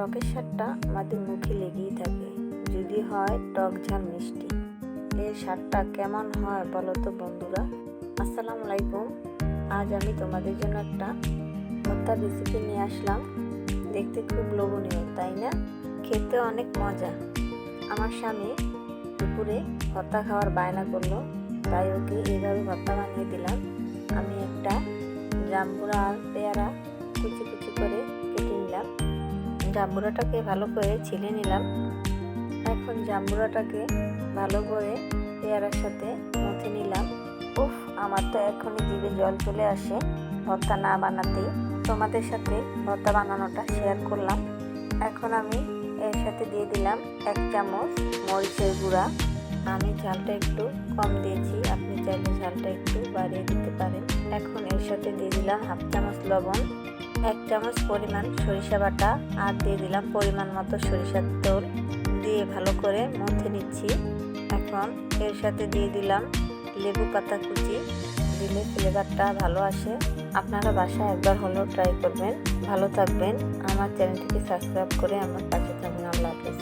টকের স্বাদটা আমাদের মুখে লেগেই থাকে। যদি হয়, টক ঝাল মিষ্টি। এর স্বাদটা কেমন হয় বলো তো বন্ধুরা? আসসালামু আলাইকুম। আজ আমি তোমাদের জন্য একটা ভর্তার রেসিপি নিয়ে আসলাম। দেখতে খুব লোভনীয়, তাই না? খেতে অনেক মজা। আমার স্বামী দুপুরে ভর্তা খাওয়ার বায়না করল, তাই ওকে এইভাবে ভর্তা বানিয়ে দিলাম। আমি একটা জাম্বুরা আর পেয়ারা কুচি কুচি করে জাম্বুরাটাকে ভালো করে ছিলে নিলাম। এখন জাম্বুরাটাকে ভালো করে পেয়ারার সাথে মুথে নিলাম। উফ, আমার তো এখনই জিভে জল চলে আসে। ভর্তা না বানাতেই তোমাদের সাথে ভর্তা বানানোটা শেয়ার করলাম। এখন আমি এর সাথে দিয়ে দিলাম এক চামচ মরিচের গুঁড়া। আমি ঝালটা একটু কম দিয়েছি, আপনি চাইলে ঝালটা একটু বাড়িয়ে দিতে পারেন। এখন এর সাথে দিয়ে দিলাম হাফ চামচ লবণ। এক চামচ পরিমাণ সরিষা বাটা আর দিয়ে দিলাম পরিমাণ মতো সরিষার তেল। দিয়ে ভালো করে মথে নিচ্ছি। এখন এর সাথে দিয়ে দিলাম লেবু পাতা কুচি। দিলে ফ্লেভারটা ভালো আসে। আপনারা বাসায় একবার হলেও ট্রাই করবেন। ভালো থাকবেন। আমার চ্যানেলটিকে সাবস্ক্রাইব করে আমার পাশে থাকবেন আল্লাহ হাফেজ।